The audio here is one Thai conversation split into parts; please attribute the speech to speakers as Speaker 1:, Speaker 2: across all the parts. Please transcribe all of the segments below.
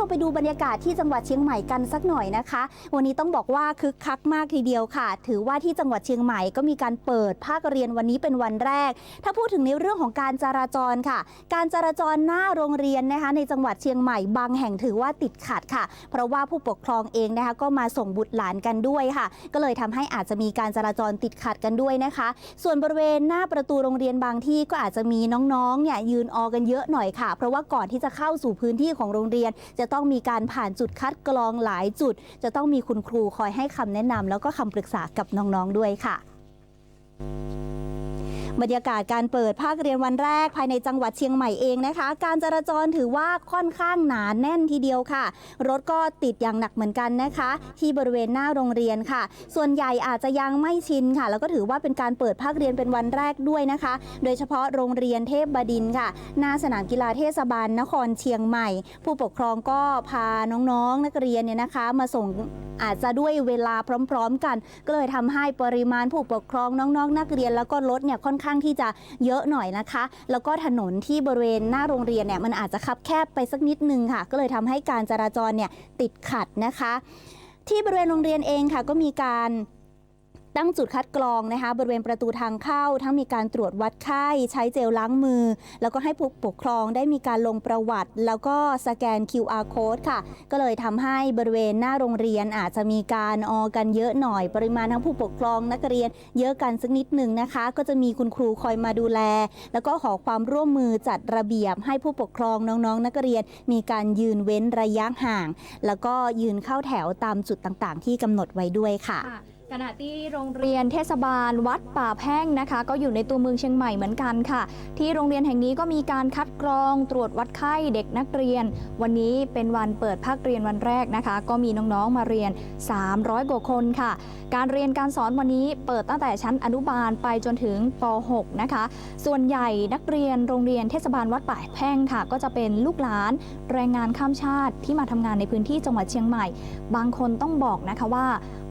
Speaker 1: ชมไปดูบรรยากาศที่จังหวัดเชียงใหม่กันสักหน่อยนะคะ วันนี้ต้องบอกว่าคึกคักมากทีเดียวค่ะ ถือว่าที่จังหวัดเชียงใหม่ก็มีการเปิดภาคเรียนวันนี้เป็นวันแรก ถ้าพูดถึงในเรื่องของการจราจรค่ะ การจราจรหน้าโรงเรียนนะคะในจังหวัดเชียงใหม่บางแห่งถือว่าติดขัดค่ะ เพราะว่าผู้ปกครองเองนะคะก็มาส่งบุตรหลานกันด้วยค่ะ ก็เลยทำให้อาจจะมีการจราจรติดขัดกันด้วยนะคะ ส่วนบริเวณหน้าประตูโรงเรียนบางที่ก็อาจจะมีน้องๆเนี่ยยืนออกันเยอะหน่อยค่ะ เพราะว่าก่อนที่จะเข้าสู่พื้นที่ของโรงเรียนจะต้องมีการผ่านจุดคัดกรองหลายจุด จะต้องมีคุณครูคอยให้คำแนะนำแล้วก็คำปรึกษากับน้องๆด้วยค่ะ บรรยากาศการเปิดภาคเรียนวันแรกภายในจังหวัดเชียงใหม่เองนะคะ การจราจรถือว่าค่อนข้างหนาแน่นทีเดียวค่ะ รถก็ติดอย่างหนักเหมือนกันนะคะ ที่บริเวณหน้าโรงเรียนค่ะ ส่วนใหญ่อาจจะยังไม่ชินค่ะ แล้วก็ถือว่าเป็นการเปิดภาคเรียนเป็นวันแรกด้วยนะคะ โดยเฉพาะโรงเรียนเทพบดินค่ะ หน้าสนามกีฬาเทศบาลนครเชียงใหม่ ผู้ปกครองก็พาน้องๆนักเรียนเนี่ยนะคะ มาส่งอาจจะด้วยเวลาพร้อม ๆ กัน ก็เลยทำให้ปริมาณผู้ปกครองน้องๆ นักเรียนแล้วก็รถเนี่ยค่อนข้างที่จะเยอะหน่อยนะคะ แล้วก็ถนนที่บริเวณหน้าโรงเรียนเนี่ยมันอาจจะคับแคบไปสักนิดนึงค่ะ ก็เลยทำให้การจราจรเนี่ยติดขัดนะคะ ที่บริเวณโรงเรียนเองค่ะก็มีการ ตั้งจุดคัดกรองนะคะบริเวณประตูทางเข้า ทั้งมีการตรวจวัดไข้ใช้เจลล้างมือ แล้วก็ให้ผู้ปกครองได้มีการลงประวัติ แล้วก็สแกน QR code ค่ะ ก็เลยทำให้บริเวณหน้าโรงเรียนอาจจะมีการออกันเยอะหน่อย ปริมาณทั้งผู้ปกครองนักเรียน เยอะกันสักนิดหนึ่งนะคะ ก็จะมีคุณครูคอยมาดูแล แล้วก็ขอความร่วมมือจัดระเบียบให้ผู้ปกครองน้องๆ นักเรียน มีการยืนเว้นระยะห่าง แล้วก็ยืนเข้าแถวตามจุดต่างๆ ที่กำหนดไว้ด้วยค่ะ
Speaker 2: ค่ะ ขณะที่โรงเรียนเทศบาลวัดป่าแพ่งนะคะ ก็อยู่ในตัวเมืองเชียงใหม่เหมือนกันค่ะ ที่โรงเรียนแห่งนี้ก็มีการคัดกรองตรวจวัดไข้เด็กนักเรียน วันนี้เป็นวันเปิดภาคเรียนวันแรกนะคะ ก็มีน้องๆมาเรียน 300กว่าคนค่ะ การเรียนการสอนวันนี้เปิดตั้งแต่ชั้นอนุบาลไปจนถึงป .6 นะคะ ส่วนใหญ่นักเรียนโรงเรียนเทศบาลวัดป่าแพ่งค่ะ ก็จะเป็นลูกหลานแรงงานข้ามชาติที่มาทำงานในพื้นที่จังหวัดเชียงใหม่ บางคนต้องบอกนะคะว่า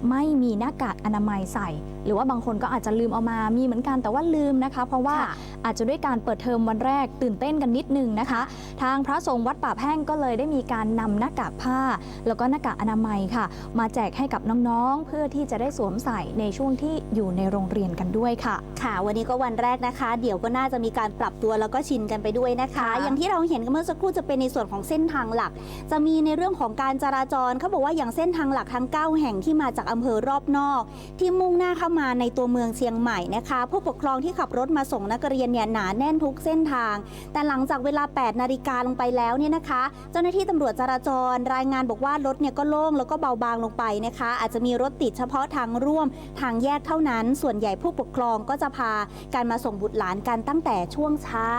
Speaker 2: ไม่มีหน้ากากอนามัยใส่ หรือว่าบางคนก็อาจจะลืมเอามามีเหมือนกันแต่ว่าลืมนะคะ เพราะว่า
Speaker 1: ค่ะ
Speaker 2: อาจจะด้วยการเปิดเทอมวันแรกตื่นเต้นกันนิดนึงนะคะ ทางพระสงฆ์วัดป่าแพ่งก็เลยได้มีการนำหน้ากากผ้า แล้วก็หน้ากากอนามัยค่ะ มาแจกให้กับน้องๆ เพื่อที่จะได้สวมใส่ในช่วงที่อยู่ในโรงเรียนกันด้วยค่ะ
Speaker 1: ค่ะ วันนี้ก็วันแรกนะคะ เดี๋ยวก็น่าจะมีการปรับตัวแล้วก็ชินกันไปด้วยนะคะ
Speaker 2: ค่ะ
Speaker 1: อย่างที่เราเห็นกันเมื่อสักครู่จะเป็นในส่วนของเส้นทางหลัก จะมีในเรื่องของการจราจรเขาบอกว่าอย่างเส้นทางหลักทั้ง 9 แห่งที่มาจากอำเภอรอบนอกที่มุ่งหน้าเข้ามาในตัวเมืองเชียงใหม่นะคะ ผู้ปกครองที่ขับรถมาส่งนักเรียนเนี่ยหนาแน่นทุกเส้นทาง แต่หลังจากเวลา 8 นาฬิกาลงไปแล้วเนี่ยนะคะ เจ้าหน้าที่ตำรวจจราจรรายงานบอกว่ารถเนี่ยก็โล่งแล้วก็เบาบางลงไปนะคะ อาจจะมีรถติดเฉพาะทางร่วมทางแยกเท่านั้น ส่วนใหญ่ผู้ปกครองก็จะพาการมาส่งบุตรหลานกันตั้งแต่ช่วงเช้า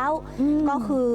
Speaker 1: ก็คือ